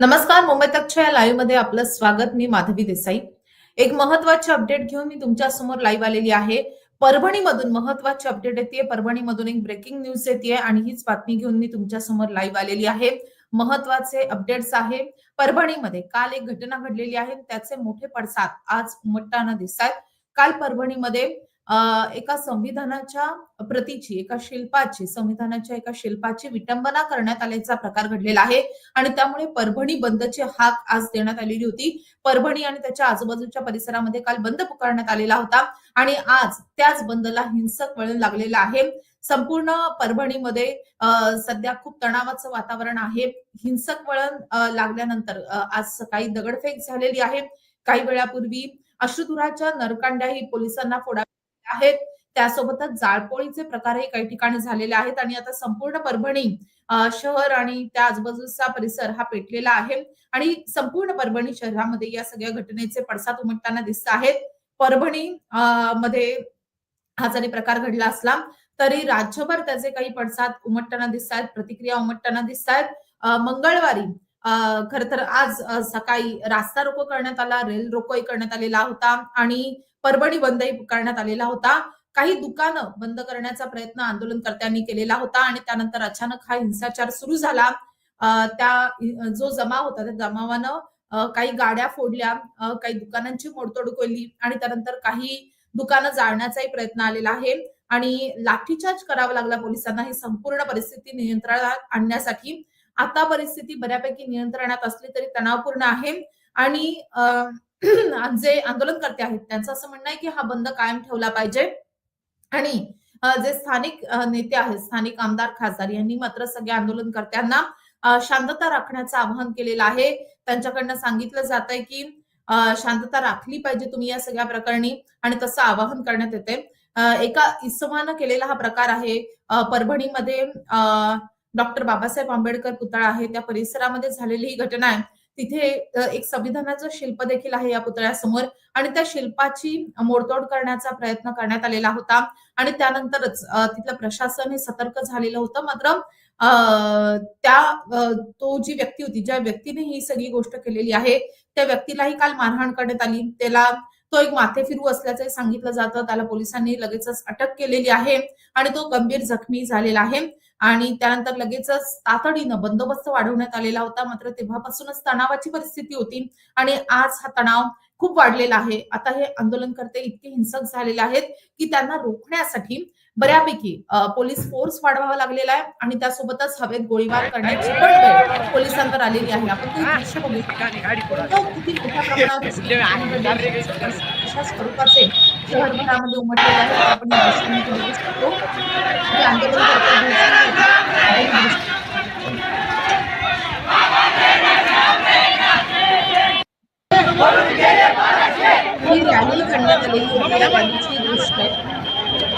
नमस्कार मुंबई तकच्या या लाईव्हमध्ये आपलं स्वागत. मी माधवी देसाई. एक महत्वाची अपडेट घेऊन मी तुमच्यासमोर लाईव्ह आलेली आहे. परभणीमधून महत्वाची अपडेट येते परभणीमधून एक ब्रेकिंग न्यूज येते आणि हीच बातमी घेऊन मी तुमच्यासमोर लाईव्ह आलेली आहे. महत्त्वाचे अपडेट्स आहे. परभणीमध्ये काल एक घटना घडलेली आहे. त्याचे मोठे पडसाद आज उमटताना दिसतात काल परभणीमध्ये एका संविधानाच्या प्रतीची एका शिल्पाची संविधानाच्या एका शिल्पाची विटंबना करण्यात आल्याचा प्रकार घडलेला आहे. आणि त्यामुळे परभणी बंदची हाक आज देण्यात आलेली होती. परभणी आणि त्याच्या आजूबाजूच्या परिसरामध्ये काल बंद पुकारण्यात आलेला होता. आणि आज त्याच बंदला हिंसक वळण लागलेलं आहे. संपूर्ण परभणीमध्ये अ, सध्या खूप तणावाचं वातावरण आहे. हिंसक वळण लागल्यानंतर आज सकाळी दगडफेक झालेली आहे. काही वेळापूर्वी अश्रुधुराच्या नरकांड्याही पोलिसांना फोडा आहेत. त्यासोबतच जाळपोळीचे प्रकारही काही ठिकाणी झालेले आहेत आणि आता संपूर्ण परभणी शहर आणि त्या आजूबाजूचा परिसर हा पेटलेला आहे. आणि संपूर्ण परभणी शहरामध्ये या सगळ्या घटनेचे पडसाद उमटताना दिसत आहेत. परभणी मध्ये हा जरी प्रकार घडला असला तरी राज्यभर त्याचे काही पडसाद उमटताना दिसत आहेत प्रतिक्रिया उमटताना दिसत आहेत. मंगळवारी खर तर आज सकाळी रास्ता रोको करण्यात आला रेल रोकोही करण्यात आलेला होता. आणि परभणी बंदही करण्यात आलेला होता. काही दुकानं बंद करण्याचा प्रयत्न आंदोलनकर्त्यांनी केलेला होता आणि त्यानंतर अचानक हा हिंसाचार सुरू झाला. त्या जो जमाव होता त्या जमावानं काही गाड्या फोडल्या काही दुकानांची मोडतोड केली आणि त्यानंतर काही दुकानं जाळण्याचाही प्रयत्न आलेला आहे. आणि लाठीचार्ज करावा लागला पोलिसांना. ही संपूर्ण परिस्थिती नियंत्रणात आणण्यासाठी. आता परिस्थिती बऱ्यापैकी नियंत्रणात असली तरी तणावपूर्ण आहे. आणि अ, जे आंदोलनकर्ते आहेत त्यांचं असं म्हणणं आहे की हा बंद कायम ठेवला पाहिजे. आणि जे स्थानिक नेते आहेत स्थानिक आमदार खासदार यांनी मात्र सगळ्या आंदोलनकर्त्यांना शांतता राखण्याचं आवाहन केलेलं आहे. त्यांच्याकडनं सांगितलं जात आहे की शांतता राखली पाहिजे तुम्ही या सगळ्या प्रकरणी आणि तसं आवाहन करण्यात येते एका इसमानं केलेला हा प्रकार आहे. अ, परभणीमध्ये डॉक्टर बाबासाहेब आंबेडकर पुतळा आहे. त्या परिसरामध्ये झालेली ही घटना आहे. तिथे एक संविधानाचं शिल्प देखील आहे या पुतळ्यासमोर आणि त्या शिल्पाची मोडतोड करण्याचा प्रयत्न करण्यात आलेला होता. आणि त्यानंतरच तिथलं प्रशासन हे सतर्क झालेलं होतं. मात्र अ, त्या तो जी व्यक्ती होती ज्या व्यक्तीने ही सगळी गोष्ट केलेली आहे त्या व्यक्तीलाही काल मारहाण करण्यात आली. त्याला तो एक माथेफिरू असल्याचं सांगितलं जातं. त्याला पोलिसांनी लगेचच अटक केलेली आहे आणि तो गंभीर जखमी झालेला आहे. आणि त्यानंतर लगेचच तातडीनं बंदोबस्त वाढवण्यात आलेला होता. मात्र तेव्हापासूनच तणावाची परिस्थिती होती आणि आज हा तणाव खूप वाढलेला आहे. आता हे आंदोलनकर्ते इतके हिंसक झालेले आहेत की त्यांना रोखण्यासाठी बऱ्यापैकी पोलीस फोर्स वाढवावा लागलेला आहे आणि त्यासोबतच हवेत गोळीबार करण्याची पण वेळ पोलिसांवर आलेली आहे. आपण काही दृश्य बघू किती मोठ्या प्रमाणात अशा स्वरूपाचे शहरभरामध्ये उमटलेले आहेत आपण या दृश्यामध्ये बघू शकतो. हे ही रॅली करण्यात आलेली होती या रॅलीची दृश्य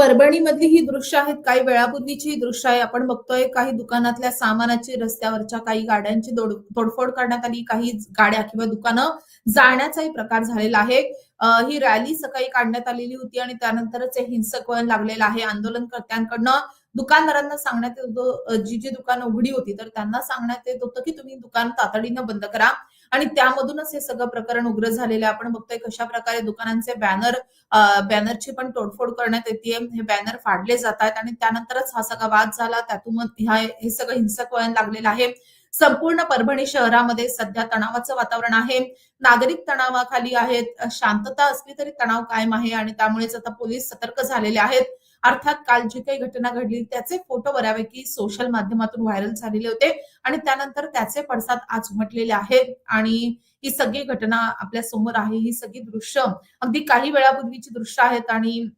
परभणीमधली ही दृश्य आहेत काही वेळापूर्वीची ही दृश्य आहे. आपण बघतोय काही दुकानातल्या सामानाची रस्त्यावरच्या काही गाड्यांची तोडफोड करण्यात आली काही गाड्या किंवा दुकानं जाण्याचाही प्रकार झालेला आहे. ही रॅली सकाळी काढण्यात आलेली होती आणि त्यानंतरच हे हिंसक वळण लागलेलं आहे. आंदोलनकर्त्यांकडनं दुकानदारांना सांगण्यात येतो जी जी दुकानं उघडी होती तर त्यांना सांगण्यात येत होतं की तुम्ही दुकान तातडीनं बंद करा. आणि त्यामधूनच हे सगळं प्रकरण उग्र झालेलं आहे. आपण बघतोय कशा प्रकारे दुकानांचे बॅनर बॅनरची पण तोडफोड करण्यात येते हे बॅनर फाडले जात आहेत आणि त्यानंतरच हा सगळा वाद झाला. त्यातून ह्या- हे सगळं हिंसक वळण लागलेलं आहे. संपूर्ण परभणी शहरामध्ये सध्या तणावाचं वातावरण आहे. नागरिक तणावाखाली आहेत. शांतता असली तरी तणाव कायम आहे आणि त्यामुळेच आता पोलीस सतर्क झालेले आहेत. अर्थात काल जी काही घटना घडली त्याचे फोटो बऱ्यापैकी सोशल माध्यमातून व्हायरल झालेले होते आणि त्यानंतर त्याचे पडसाद आज उमटलेले आहेत. आणि ही सगळी घटना आपल्यासमोर आहे. ही सगळी दृश्य अगदी काही वेळापूर्वीची दृश्य आहेत आणि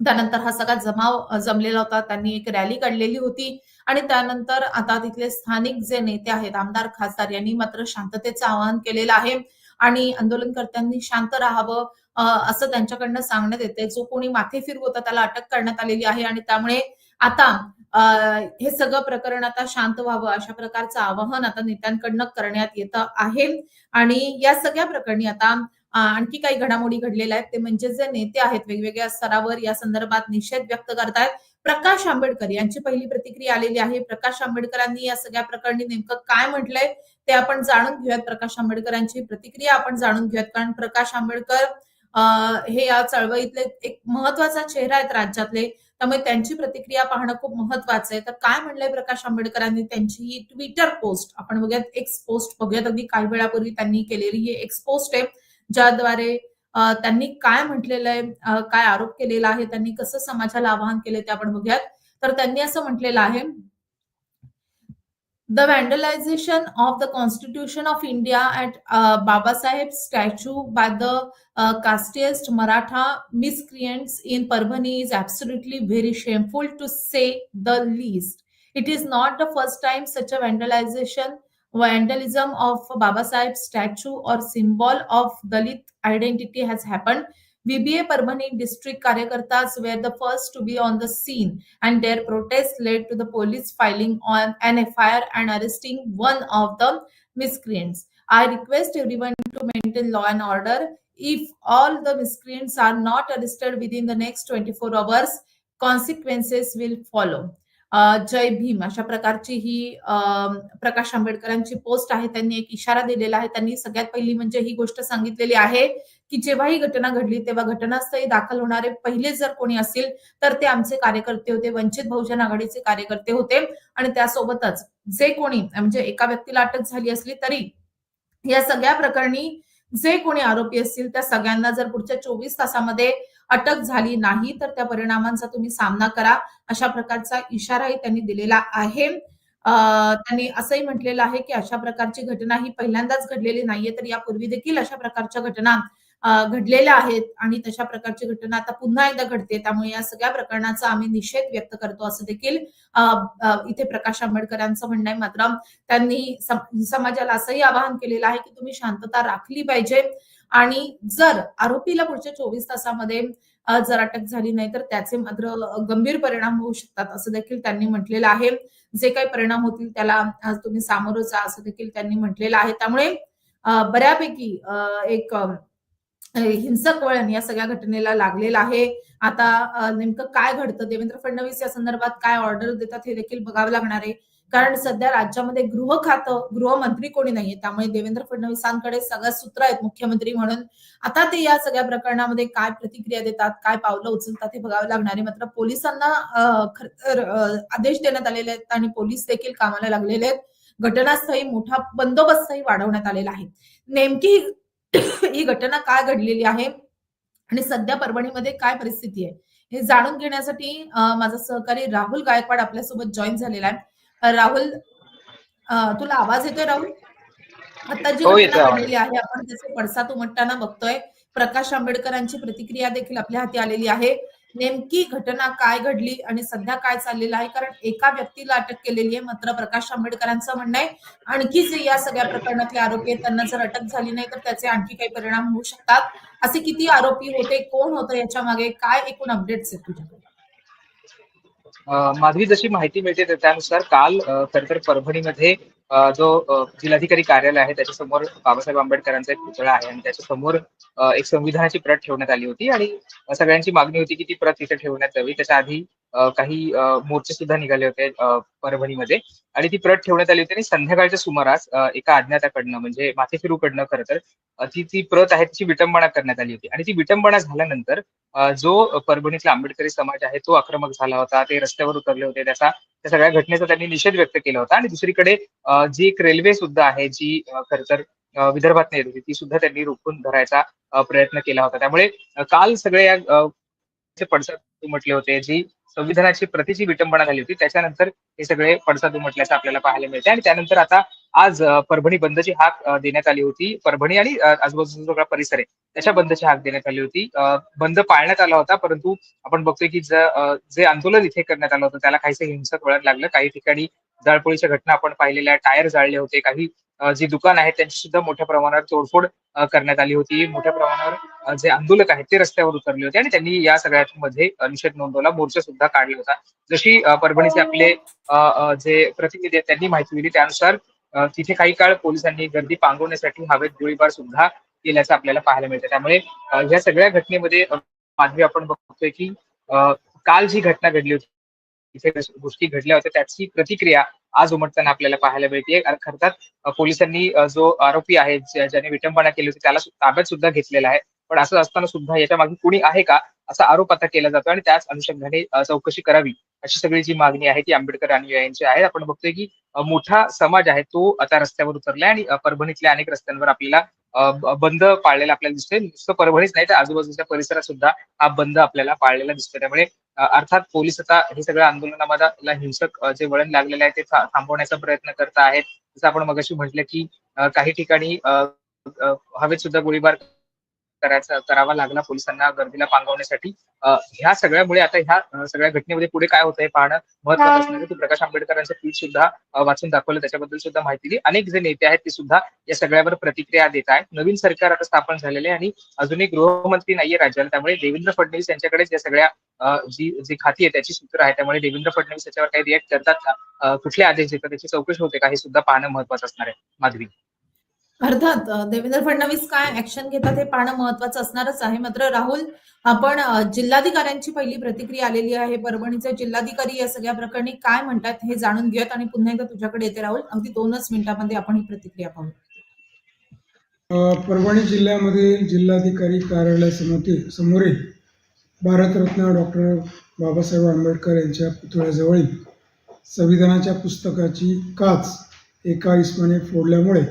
त्यानंतर हा सगळा जमाव जमलेला होता. त्यांनी एक रॅली काढलेली होती आणि त्यानंतर आता तिथले स्थानिक जे नेते आहेत आमदार खासदार यांनी मात्र शांततेचं आवाहन केलेलं आहे आणि आंदोलनकर्त्यांनी शांत राहावं असं त्यांच्याकडनं सांगण्यात येते जो कोणी माथे होता त्याला अटक करण्यात आलेली आहे आणि त्यामुळे आता हे सगळं प्रकरण आता शांत व्हावं अशा प्रकारचं आवाहन आता नेत्यांकडनं करण्यात येत आहे. आणि या सगळ्या प्रकरणी आता आणखी काही घडामोडी घडलेल्या आहेत. ते म्हणजे जे नेते आहेत वेगवेगळ्या स्तरावर या संदर्भात निषेध व्यक्त करतायत. प्रकाश आंबेडकर यांची पहिली प्रतिक्रिया आलेली आहे. प्रकाश आंबेडकरांनी या सगळ्या प्रकरणी नेमकं काय म्हटलंय ते आपण जाणून घेऊयात. प्रकाश आंबेडकरांची प्रतिक्रिया आपण जाणून घेऊयात. कारण प्रकाश आंबेडकर हे या चळवळीतले एक महत्त्वाचा चेहरा आहेत राज्यातले. त्यामुळे त्यांची प्रतिक्रिया पाहणं खूप महत्वाचं आहे. तर काय म्हणलंय प्रकाश आंबेडकरांनी? त्यांची ही ट्विटर पोस्ट आपण बघूयात एक्स पोस्ट बघूयात. अगदी काही वेळापूर्वी त्यांनी केलेली ही एक्स पोस्ट आहे ज्याद्वारे त्यांनी काय म्हटलेलं आहे काय आरोप केलेला आहे त्यांनी कसं समाजाला आवाहन केले ते आपण बघूयात. तर त्यांनी असं म्हटलेलं आहे The vandalization of the Constitution of India at uh, Baba Saheb statue by the uh, casteist Maratha miscreants in Parbhani is absolutely very shameful to say the least. It is not the first time such a vandalization, vandalism of Baba Saheb statue or symbol of Dalit identity has happened. VBA Parbhani district Karyakartas were the first to be on the scene and their protest led to the police filing on an FIR and arresting one of the miscreants. I request everyone to maintain law and order. If all the miscreants are not arrested within the next 24 hours, consequences will follow. जय भीम अशा प्रकारची ही अ, प्रकाश आंबेडकरांची post आहे. त्यांनी एक इशारा दिलेला आहे. त्यांनी सगळ्यात पहिली म्हणजे ही गोष्ट सांगितलेली आहे की जेव्हा ही घटना घडली तेव्हा घटनास्थळी दाखल होणारे पहिले जर कोणी असतील तर ते आमचे कार्यकर्ते होते वंचित बहुजन आघाडीचे कार्यकर्ते होते. आणि त्यासोबतच जे कोणी म्हणजे एका व्यक्तीला अटक झाली असली तरी या सगळ्या प्रकरणी जे कोणी आरोपी असतील त्या सगळ्यांना जर पुढच्या चोवीस तासामध्ये अटक झाली नाही तर त्या परिणामांचा तुम्ही सामना करा. अशा प्रकारचा इशाराही त्यांनी दिलेला आहे. अ, त्यांनी असंही म्हटलेलं आहे की अशा प्रकारची घटना ही पहिल्यांदाच घडलेली नाहीये तर यापूर्वी देखील अशा प्रकारच्या घटना घडलेल्या आहेत आणि तशा प्रकारची घटना आता पुन्हा एकदा घडते. त्यामुळे या सगळ्या प्रकरणाचा आम्ही निषेध व्यक्त करतो असं देखील इथे प्रकाश आंबेडकरांचं म्हणणं आहे मात्र. त्यांनी समाजाला असंही आवाहन केलेलं आहे की तुम्ही शांतता राखली पाहिजे. आणि जर आरोपीला पुढच्या चोवीस तासामध्ये जर अटक झाली नाही तर त्याचे मात्र गंभीर परिणाम होऊ शकतात असं देखील त्यांनी म्हटलेलं आहे. जे काही परिणाम होतील त्याला तुम्ही सामोरं जा असं देखील त्यांनी म्हटलेलं आहे. त्यामुळे बऱ्यापैकी एक हिंसक वळण या सगळ्या घटनेला लागलेलं आहे. आता नेमकं काय घडतं? देवेंद्र फडणवीस या संदर्भात काय ऑर्डर देतात हे देखील बघावं लागणार आहे. कारण सध्या राज्यामध्ये गृह खातं गृहमंत्री कोणी नाहीये. त्यामुळे देवेंद्र फडणवीसांकडे सगळ्या सूत्र आहेत मुख्यमंत्री म्हणून. आता ते या सगळ्या प्रकरणामध्ये काय प्रतिक्रिया देतात काय पावलं उचलतात हे बघावं लागणार आहे. मात्र पोलिसांना आदेश देण्यात आलेले आहेत आणि पोलीस देखील कामाला लागलेले आहेत. घटनास्थळी मोठा बंदोबस्तही वाढवण्यात आलेला आहे. नेमकी ही घटना काय घडलेली आहे आणि सध्या परभणीमध्ये काय परिस्थिती आहे हे जाणून घेण्यासाठी माझा सहकारी राहुल गायकवाड आपल्यासोबत जॉईन झालेला आहे. राहुल तुला आवाज येतोय राहुल? आता जी हो, घटना. घडलेली आहे आपण त्याचे पडसाद उमटताना बघतोय प्रकाश आंबेडकरांची प्रतिक्रिया देखील आपल्या हाती आलेली आहे. नेमकी घटना काय घडली आणि सध्या काय चाललेलं आहे? कारण एका व्यक्तीला अटक केलेली आहे मात्र प्रकाश आंबेडकरांचं म्हणणं आहे आणखी जे या सगळ्या प्रकरणातले आरोपी आहेत त्यांना जर अटक झाली नाही तर त्याचे आणखी काही परिणाम होऊ शकतात. असे किती आरोपी होते कोण होतं याच्या मागे? काय एकूण अपडेट्स आहेत तुझ्याकडे? माधवी जशी माहिती मिळते त्यानुसार काल खर तर परभणीमध्ये जो जिल्हाधिकारी कार्यालय आहे त्याच्यासमोर बाबासाहेब आंबेडकरांचा एक पुतळा आहे आणि त्याच्यासमोर एक संविधानाची प्रत ठेवण्यात आली होती आणि सगळ्यांची मागणी होती की ती प्रत तिथे ठेवण्यात यावी. त्याच्या आधी काही मोर्चे सुद्धा निघाले होते परभणीमध्ये. आणि ती प्रत ठेवण्यात आली होती आणि संध्याकाळच्या सुमारास एका अज्ञाताकडनं म्हणजे माथेफिरूकडनं खरं तर ती ती प्रत आहे तिची विटंबना करण्यात आली होती. आणि ती विटंबना झाल्यानंतर जो परभणीतला आंबेडकरी समाज आहे तो आक्रमक झाला होता ते रस्त्यावर उतरले होते त्याचा त्या सगळ्या घटनेचा त्यांनी निषेध व्यक्त केला होता. आणि दुसरीकडे जी एक रेल्वे सुद्धा आहे जी खर खरं तर विदर्भात येत होती ती सुद्धा त्यांनी रोखून धरायचा प्रयत्न केला होता. त्यामुळे काल सगळे या पडसाद उमटले होते जी संविधानाची प्रतिची विटंबना झाली होती त्याच्यानंतर हे सगळे पडसाद उमटल्याचं आपल्याला पाहायला मिळते आणि त्यानंतर आता आज परभणी बंदची हाक देण्यात आली होती. परभणी आणि आजूबाजूचा सगळा परिसर आहे त्याच्या बंदची हाक देण्यात आली होती. बंद पाळण्यात आला होता परंतु आपण बघतोय की जे आंदोलन इथे करण्यात आलं होतं त्याला काहीसं हिंसक वळण लागलं. काही ठिकाणी जाळपोळीच्या घटना आपण पाहिलेल्या टायर जाळले होते काही जी दुकान आहेत त्यांची सुद्धा मोठ्या प्रमाणावर तोडफोड करण्यात आली होती. मोठ्या प्रमाणावर जे आंदोलक आहेत ते रस्त्यावर उतरले होते आणि त्यांनी या सगळ्यामध्ये निषेध नोंदवला. मोर्चा सुद्धा काढला होता. जशी परभणीचे आपले अ, अ, जे प्रतिनिधी आहेत त्यांनी माहिती दिली. त्यानुसार तिथे काही काळ पोलिसांनी गर्दी पांगवण्यासाठी हवेत गोळीबार सुद्धा केल्याचं आपल्याला पाहायला मिळतं. त्यामुळे या सगळ्या घटनेमध्ये माधवी आपण बघतोय की काल जी घटना घडली होती इथे गोष्टी घडल्या होत्या त्याची प्रतिक्रिया आज उमटताना आपल्याला पाहायला मिळते. अर्थात पोलिसांनी जो आरोपी आहे ज्याने विटंबना केली होती त्याला ताब्यात सुद्धा घेतलेला आहे. पण असं असताना सुद्धा याच्या मागे कुणी आहे का असा आरोप आता केला जातो आणि त्याच अनुषंगाने चौकशी करावी अशी सगळी जी मागणी आहे ती आंबेडकर अनुयायांची आहे. आपण बघतोय की मोठा समाज आहे तो आता रस्त्यावर उतरलाय आणि परभणीतल्या अनेक रस्त्यांवर आपल्याला बंद पाळलेला आपल्याला दिसतोय. नुसतं परभणीच नाही तर आजूबाजूच्या परिसरात सुद्धा हा बंद आपल्याला पाळलेला दिसतोय. त्यामुळे अर्थात पोलीस आता हे सगळं आंदोलनामध्ये हिंसक जे वळण लागलेलं आहे ते थांबवण्याचा प्रयत्न करत आहेत. जसं आपण मगाशी म्हटलं की काही ठिकाणी हवेत सुद्धा गोळीबार करायचा करावा लागला पोलिसांना गर्दीला पांगवण्यासाठी. ह्या सगळ्यामुळे आता ह्या सगळ्या घटनेमध्ये पुढे काय होतंय पाहणं महत्वाचं असणार आहे. की प्रकाश आंबेडकरांचं ट्विट सुद्धा वाचून दाखवलं त्याच्याबद्दल सुद्धा माहिती दिली अनेक जे नेते आहेत ते सुद्धा या सगळ्यावर प्रतिक्रिया देत आहेत. नवीन सरकार आता स्थापन झालेले आहे आणि अजूनही गृहमंत्री नाहीये राज्याला. त्यामुळे देवेंद्र फडणवीस यांच्याकडेच या सगळ्या जी जी खाती आहे त्याची सूत्र आहे. त्यामुळे देवेंद्र फडणवीस याच्यावर काही रिॲक्ट करतात का? कुठले आदेश देतात? त्याची चौकशी होते का? हे सुद्धा पाहणं महत्वाचं असणार आहे. माधवी. अर्थात देवेंद्र फडणवीस काय ऍक्शन घेतात हे पाहणं महत्वाचं असणारच आहे. मात्र राहुल आपण जिल्हाधिकाऱ्यांची पहिली प्रतिक्रिया आलेली आहे. परभणीचे जिल्हाधिकारी या सगळ्या प्रकरणी काय म्हणतात हे जाणून घेऊयात आणि पुन्हा एकदा तुझ्याकडे येते राहुल. अगदी दोनच मिनिटांमध्ये आपण ही प्रतिक्रिया पाहू. परभणी जिल्ह्यामध्ये जिल्हाधिकारी कार्यालयासमोर समोरील भारतरत्न डॉक्टर बाबासाहेब आंबेडकर यांच्या पुतळ्याजवळील संविधानाच्या पुस्तकाची काच एका इसमाने फोडल्यामुळे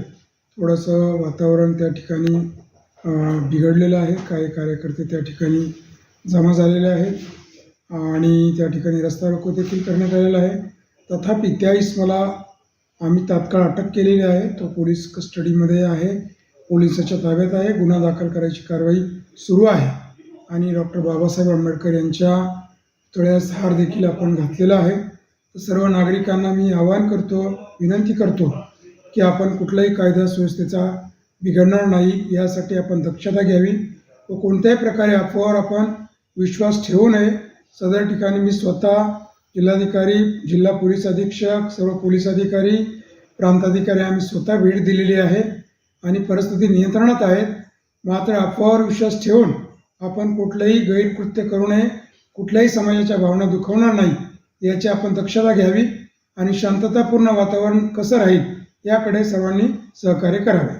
थोडंसं वातावरण त्या ठिकाणी बिघडलेलं आहे. काही कार्यकर्ते त्या ठिकाणी जमा झालेले आहेत. आणि त्या ठिकाणी रस्ता रोको देखील करण्यात आलेला आहे. तथापि त्या इसमाला आम्ही तात्काळ अटक केलेली आहे. तो पोलीस कस्टडीमध्ये आहे. पोलिसाच्या ताब्यात आहे. गुन्हा दाखल करायची कारवाई सुरू आहे. आणि डॉक्टर बाबासाहेब आंबेडकर यांच्या तळ्यास हार देखील आपण घातलेला आहे. सर्व नागरिकांना मी आवाहन करतो विनंती करतो की आपण कुठलाही कायदा सुव्यवस्थेचा बिघडणार नाही यासाठी आपण दक्षता घ्यावी व कोणत्याही प्रकारे अफवावर आपण विश्वास ठेवू नये. सदर ठिकाणी मी स्वतः जिल्हाधिकारी जिल्हा पोलीस अधीक्षक सर्व पोलीस अधिकारी प्रांताधिकारी आम्ही स्वतः भेट दिलेली आहे आणि परिस्थिती नियंत्रणात आहेत मात्र अफवावर विश्वास ठेवून आपण कुठलंही गैरकृत्य करू नये कुठल्याही समाजाच्या भावना दुखवणार नाही याची आपण दक्षता घ्यावी आणि शांततापूर्ण वातावरण कसं राहील याकडे सर्वांनी सहकार्य करावे.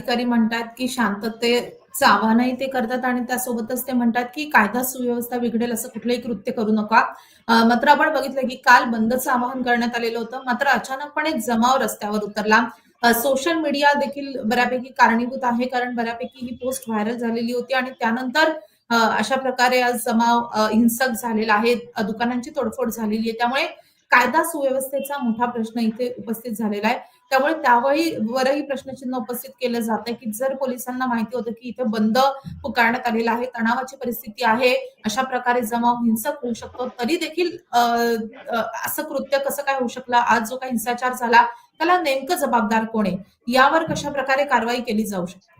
अधिकारी म्हणतात की शांततेचं आव्हानही ते करतात आणि त्यासोबतच ते म्हणतात की कायदा सुव्यवस्था बिघडेल असं कुठलंही कृत्य करू नका. मात्र आपण बघितलं की काल बंदचं आवाहन करण्यात आलेलं होतं. मात्र अचानकपणे जमाव रस्त्यावर उतरला. सोशल मीडिया देखील बऱ्यापैकी कारणीभूत आहे कारण बऱ्यापैकी ही पोस्ट व्हायरल झालेली होती आणि त्यानंतर अशा प्रकारे आज जमाव हिंसक झालेला आहे. दुकानांची तोडफोड झालेली आहे. त्यामुळे कायदा सुव्यवस्थेचा मोठा प्रश्न इथे उपस्थित झालेला आहे. त्यामुळे त्यावेळी वरही प्रश्नचिन्ह उपस्थित केलं जात आहे की जर पोलिसांना माहिती होतं की इथे बंद पुकारण्यात आलेला आहे तणावाची परिस्थिती आहे अशा प्रकारे जमाव हिंसक होऊ शकतो तरी देखील अ, असं कृत्य कसं काय होऊ शकलं? आज जो काही हिंसाचार झाला त्याला नेमकं जबाबदार कोण आहे? यावर कशा प्रकारे कारवाई केली जाऊ शकते?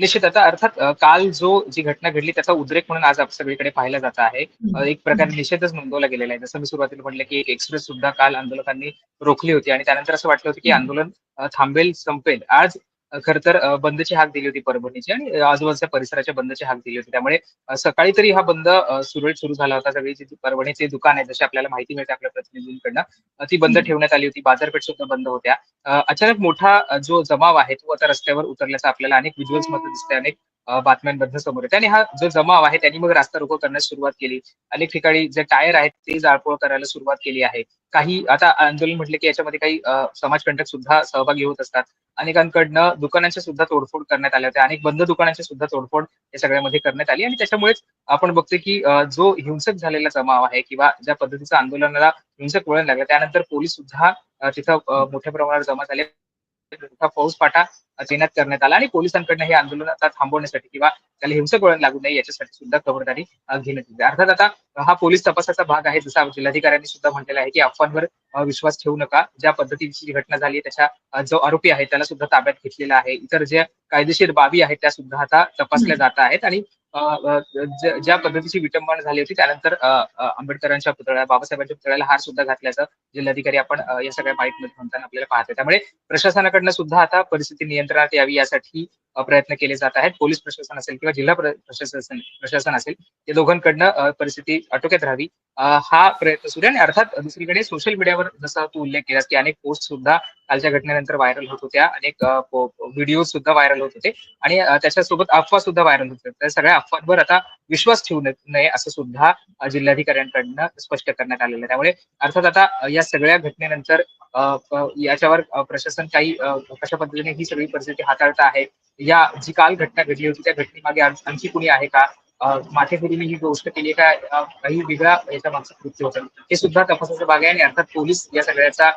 निश्चित आता अर्थात काल जो जी घटना घडली त्याचा उद्रेक म्हणून आज सगळीकडे पाहिला जात आहे. एक प्रकारे निषेधच नोंदवला गेलेला आहे. जसं मी सुरुवातीला म्हटलं की एक एक्सप्रेस सुद्धा काल आंदोलकांनी रोखली होती आणि त्यानंतर असं वाटलं होतं की. आंदोलन थांबेल संपेल. आज खरं तर बंदची हाक दिली होती परभणीची आणि आजूबाजूच्या परिसराच्या बंदची हाक दिली होती. त्यामुळे सकाळी तरी हा बंद सुरळीत सुरू झाला होता. सगळी जी परभणीचे दुकान आहे जशी आपल्याला माहिती मिळते आपल्या प्रतिनिधींकडनं ती बंद. ठेवण्यात आली होती. बाजारपेठ सुद्धा बंद होत्या. अचानक मोठा जो जमाव आहे तो आता रस्त्यावर उतरल्याचा आपल्याला अनेक व्हिज्युअल्समध्ये दिसते अनेक बातम्यांबद्दल बातम्यांमधनं समोर येते. आणि हा जो जमाव आहे त्यांनी मग रास्ता रोको करण्यास सुरुवात केली. अनेक ठिकाणी जे टायर आहेत ते जाळपोळ करायला सुरुवात केली आहे. काही आता आंदोलन म्हटले की याच्यामध्ये काही समाजकंटक सुद्धा सहभागी होत असतात. अनेकांकडनं दुकानांच्या सुद्धा तोडफोड करण्यात आल्या होत्या अनेक बंद दुकानांची सुद्धा तोडफोड या सगळ्यामध्ये करण्यात आली. आणि त्याच्यामुळेच आपण बघतोय की जो हिंसक झालेला जमाव आहे किंवा ज्या पद्धतीचं आंदोलनाला हिंसक वळण लागलं त्यानंतर पोलीस सुद्धा तिथं मोठ्या प्रमाणावर जमा झाले. मोठा फौजफाटा तैनात करण्यात आला आणि पोलिसांकडनं हे आंदोलन आता थांबवण्यासाठी किंवा त्याला हिंसक वळण लागू नये याच्यासाठी सुद्धा खबरदारी घेण्यात येते. अर्थात आता हा पोलीस तपासाचा भाग आहे. जसा जिल्हाधिकाऱ्यांनी सुद्धा म्हटलेला आहे की अफवांवर विश्वास ठेवू नका. ज्या पद्धतीची जी घटना झाली त्याच्या जो आरोपी आहे त्याला सुद्धा ताब्यात घेतलेला आहे. इतर ज्या कायदेशीर बाबी आहेत त्या सुद्धा आता तपासल्या जात आहेत आणि ज्या पद्धतीची विटंबना झाली होती त्यानंतर आंबेडकरांच्या पुतळ्या बाबासाहेबांच्या पुतळ्याला हार सुद्धा घातल्याचं जिल्हाधिकारी आपण या सगळ्या माहितीमध्ये म्हणताना आपल्याला पाहतोय. त्यामुळे प्रशासनाकडनं सुद्धा आता परिस्थिती नियंत्रणात यावी यासाठी प्रयत्न केले जात आहेत. पोलीस प्रशासन असेल किंवा जिल्हा प्रशासन प्रशासन असेल या दोघांकडनं परिस्थिती आटोक्यात राहावी. हा प्रयत्न सुरू आणि अर्थात दुसरीकडे सोशल मीडियावर जसा तू उल्लेख केलास की अनेक पोस्ट सुद्धा कालच्या घटनेनंतर व्हायरल होत होत्या. अनेक व्हिडिओ सुद्धा व्हायरल होत होते. आणि त्याच्यासोबत अफवा सुद्धा व्हायरल होत होत्या. सगळ्या अफवांवर आता विश्वास ठेवू नये असं सुद्धा जिल्हाधिकाऱ्यांकडनं स्पष्ट करण्यात आलेलं आहे. त्यामुळे अर्थात आता या सगळ्या घटनेनंतर याच्यावर प्रशासन काही कशा पद्धतीने ही सगळी परिस्थिती हाताळत आहे? या जी काल घटना घडली होती त्या घटनेमागे आणखी कुणी आहे का? माथेफिरीने ही गोष्ट केली का काही वेगळा याच्या मागचं कृत्य होतं. हे सुद्धा तपासाचा भाग आहे आणि अर्थात पोलीस या सगळ्याचा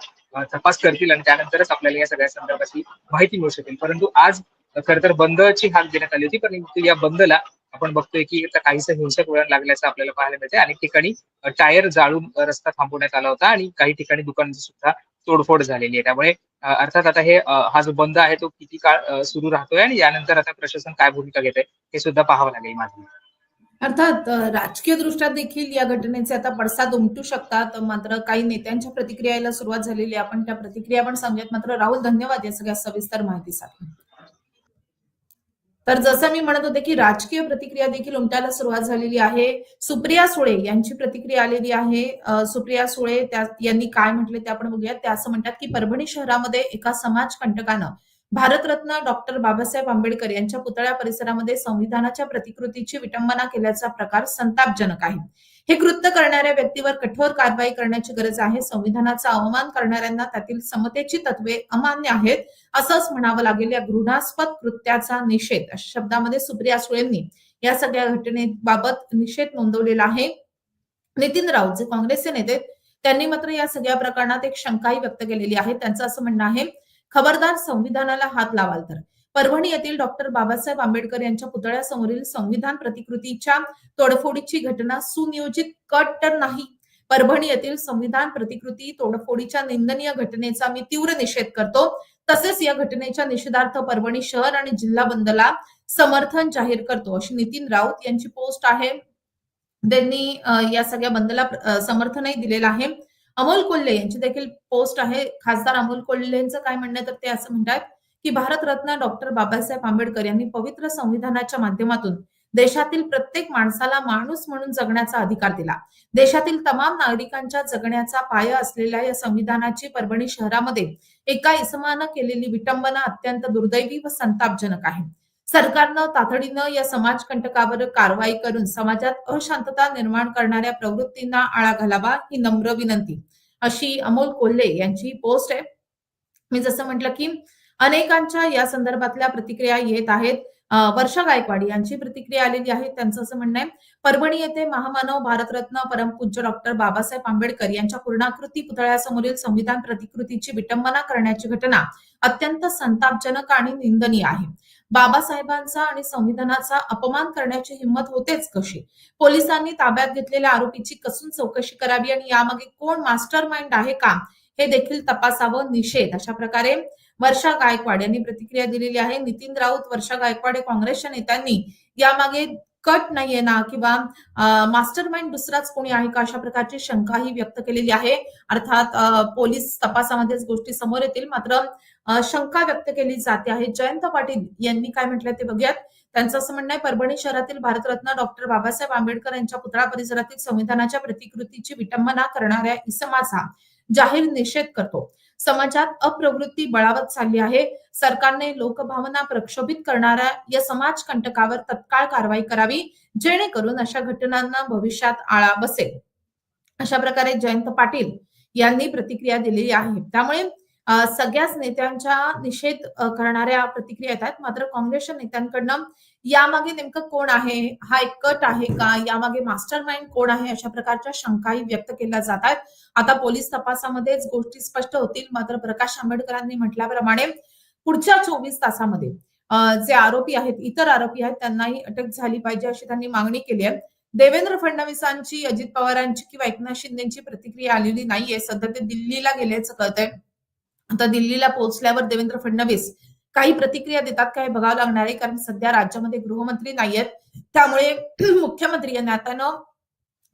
तपास करतील आणि त्यानंतरच आपल्याला या सगळ्या संदर्भाची माहिती मिळू शकेल. परंतु आज खर तर बंदची हाक देण्यात आली होती परंतु या बंदला आपण बघतोय की आता काहीसं हिंसक वळण लागल्याचं आपल्याला पाहायला मिळते अनेक ठिकाणी टायर जाळून रस्ता थांबवण्यात आला होता आणि काही ठिकाणी दुकानांची सुद्धा तोडफोड झालेली आहे. त्यामुळे अर्थात आता हे हा जो बंद आहे तो किती काळ सुरू राहतोय आणि यानंतर आता प्रशासन काय भूमिका घेत आहे हे सुद्धा पाहावं लागेल माझं अर्थात राजकीय दृष्ट्या देखील या घटनेचे आता पडसाद उमटू शकतात. मात्र काही नेत्यांच्या प्रतिक्रियाला सुरुवात झालेली आपण त्या प्रतिक्रिया पण सांगूयात. मात्र राहुल धन्यवाद या सगळ्या सविस्तर माहितीसाठी. तर जसं मी म्हणत होते की राजकीय प्रतिक्रिया देखील उमटायला सुरुवात झालेली आहे. सुप्रिया सुळे यांची प्रतिक्रिया आलेली आहे. सुप्रिया सुळे त्या यांनी काय म्हटले ते आपण बघूयात. त्या असं म्हणतात की परभणी शहरामध्ये एका समाज कंटकानं भारतरत्न डॉक्टर बाबासाहेब आंबेडकर यांच्या पुतळ्या परिसरामध्ये संविधानाच्या प्रतिकृतीची विटंबना केल्याचा प्रकार संतापजनक आहे. हे कृत्य करणाऱ्या व्यक्तीवर कठोर कारवाई करण्याची गरज आहे. संविधानाचा अवमान करणाऱ्यांना त्यातील समतेची तत्वे अमान्य आहेत असंच म्हणावं लागेल या घृणास्पद कृत्याचा निषेध. अशा शब्दामध्ये सुप्रिया सुळेंनी या सगळ्या घटनेबाबत निषेध नोंदवलेला आहे. नितीन राऊत जे काँग्रेसचे नेते त्यांनी मात्र या सगळ्या प्रकरणात एक शंकाही व्यक्त केलेली आहे. त्यांचं असं म्हणणं आहे खबरदार संविधानाला हात लावाल तर. परभणी येथील डॉक्टर बाबासाहेब आंबेडकर यांच्या पुतळ्यासमोरील संविधान प्रतिकृतीच्या तोडफोडीची घटना सुनियोजित कट तर नाही. परभणी येथील संविधान प्रतिकृती तोडफोडीच्या निंदनीय घटनेचा मी तीव्र निषेध करतो. तसेच या घटनेच्या निषेधार्थ परभणी शहर आणि जिल्हा बंदला समर्थन जाहीर करतो अशी नितीन राऊत यांची पोस्ट आहे. त्यांनी या सगळ्या बंदला समर्थनही दिलेलं आहे. अमोल कोल्हे यांची देखील पोस्ट आहे. खासदार अमोल कोल्हेंचं काय म्हणणं तर ते असं म्हणतात की भारतरत्न डॉक्टर बाबासाहेब आंबेडकर यांनी पवित्र संविधानाच्या माध्यमातून देशातील प्रत्येक माणसाला माणूस म्हणून जगण्याचा अधिकार दिला. देशातील तमाम नागरिकांच्या जगण्याचा पाया असलेल्या या संविधानाची परभणी शहरामध्ये एका इसमानं केलेली विटंबना अत्यंत दुर्दैवी व संतापजनक आहे. सरकारनं तातडीनं या समाजकंटकावर कारवाई करून समाजात अशांतता निर्माण करणाऱ्या प्रवृत्तींना आळा घालावा ही नम्र विनंती. अशी अमोल कोल्हे यांची पोस्ट आहे. मी जसं म्हटलं की अनेकांच्या या संदर्भातल्या प्रतिक्रिया येत आहेत. वर्षा गायकवाड यांची प्रतिक्रिया आलेली आहे. त्यांचं असं म्हणणं आहे परभणी येथे महामानव भारतरत्न परमपूज्य डॉक्टर बाबासाहेब आंबेडकर यांच्या पूर्णाकृती पुतळ्यासमोरील संविधान प्रतिकृतीची विटंबना करण्याची घटना अत्यंत संतापजनक आणि निंदनीय आहे. बाबासाहेबांचा आणि संविधानाचा अपमान करण्याची हिंमत होतेच कशी? पोलिसांनी ताब्यात घेतलेल्या आरोपीची कसून चौकशी करावी आणि यामागे कोण मास्टर माइंड आहे का? हे देखील तपासावं निषेध. अशा प्रकारे वर्षा गायकवाड यांनी प्रतिक्रिया दिलेली आहे. नितीन राऊत वर्षा गायकवाड हे काँग्रेसच्या नेत्यांनी यामागे कट नाहीये ना किंवा मास्टर माइंड दुसराच कोणी आहे का अशा प्रकारची शंकाही व्यक्त केलेली आहे. अर्थात पोलीस तपासामध्येच गोष्टी समोर येतील. मात्र शंका व्यक्त केली जाते आहे. जयंत पाटील यांनी काय म्हटलंय ते बघूयात. त्यांचं असं म्हणणं आहे परभणी शहरातील भारतरत्न डॉक्टर बाबासाहेब आंबेडकर यांच्या पुतळा परिसरातील संविधानाच्या प्रतिकृतीची विटंबना करणाऱ्या इसमाचा जाहीर निषेध करतो. समाजात अप्रवृत्ती बळावत चालली आहे. सरकारने लोकभावना प्रक्षोभित करणाऱ्या या समाज कंटकावर तत्काळ कारवाई करावी जेणेकरून अशा घटनांना भविष्यात आळा बसेल. अशा प्रकारे जयंत पाटील यांनी प्रतिक्रिया दिलेली आहे. त्यामुळे सगळ्याच नेत्यांच्या निषेध करणाऱ्या प्रतिक्रिया येतात मात्र काँग्रेसच्या नेत्यांकडनं यामागे नेमकं कोण आहे? हा एक कट आहे का? यामागे मास्टर माइंड कोण आहे? अशा प्रकारच्या शंकाही व्यक्त केल्या जात आहेत. आता पोलीस तपासामध्येच गोष्टी स्पष्ट होतील. मात्र प्रकाश आंबेडकरांनी म्हटल्याप्रमाणे पुढच्या चोवीस तासामध्ये जे आरोपी आहेत इतर आरोपी आहेत त्यांनाही अटक झाली पाहिजे अशी त्यांनी मागणी केली आहे. देवेंद्र फडणवीसांची अजित पवारांची किंवा एकनाथ शिंदेची प्रतिक्रिया आलेली नाहीये. सध्या ते दिल्लीला गेल्याचं कळतंय. आता दिल्लीला पोहोचल्यावर देवेंद्र फडणवीस काही प्रतिक्रिया देतात काय बघावं लागणार आहे. कारण सध्या राज्यामध्ये गृहमंत्री नाहीयेत. त्यामुळे मुख्यमंत्री या नात्यानं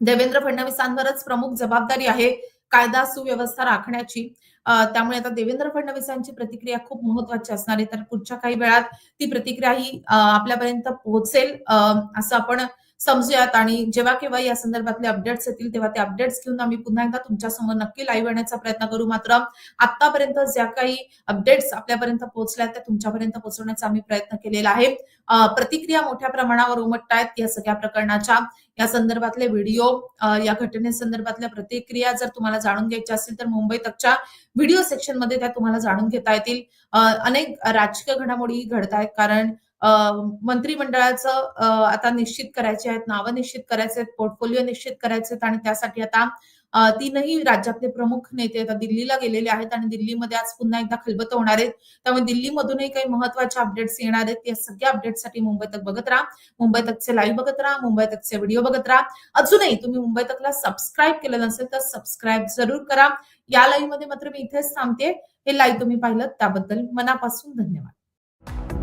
देवेंद्र फडणवीसांवरच प्रमुख जबाबदारी आहे कायदा सुव्यवस्था राखण्याची. त्यामुळे आता देवेंद्र फडणवीसांची प्रतिक्रिया खूप महत्वाची असणार आहे. तर पुढच्या काही वेळात ती प्रतिक्रिया ही आपल्यापर्यंत पोहोचेल. अ, असं आपण समजूयात. आणि जेव्हा केव्हा या संदर्भातले अपडेट्स येतील तेव्हा ते अपडेट्स घेऊन आम्ही पुन्हा एकदा तुमच्यासमोर नक्की लाईव्ह येण्याचा प्रयत्न करू. मात्र आतापर्यंत ज्या काही अपडेट्स आपल्यापर्यंत पोहोचल्या त्या तुमच्यापर्यंत पोहोचवण्याचा आम्ही प्रयत्न केलेला आहे. प्रतिक्रिया मोठ्या प्रमाणावर उमटत आहेत या सगळ्या प्रकरणाच्या. या संदर्भातले व्हिडिओ या घटनेसंदर्भातल्या प्रतिक्रिया जर तुम्हाला जाणून घ्यायच्या असतील तर मुंबई तकच्या व्हिडिओ सेक्शनमध्ये त्या तुम्हाला जाणून घेता येतील. अनेक राजकीय घडामोडी घडत आहेत कारण मंत्रिमंडळाचं आता निश्चित करायचे आहेत नावं निश्चित करायचे आहेत पोर्टफोलिओ निश्चित करायचे आहेत आणि त्यासाठी आता तीनही राज्यातले प्रमुख नेते आता दिल्लीला गेलेले आहेत आणि दिल्लीमध्ये आज पुन्हा एकदा खलबत होणार आहेत. त्यामुळे दिल्लीमधूनही काही महत्त्वाचे अपडेट्स येणार आहेत. या सगळ्या अपडेटसाठी मुंबई तक बघत राहा. मुंबई तकचे लाईव्ह बघत राहा. मुंबई तकचे व्हिडिओ बघत राहा. अजूनही तुम्ही मुंबई तकला सबस्क्राईब केलं नसेल तर सबस्क्राईब जरूर करा. या लाईव्हमध्ये मात्र मी इथेच थांबते. हे लाईव्ह तुम्ही पाहिलं त्याबद्दल मनापासून धन्यवाद.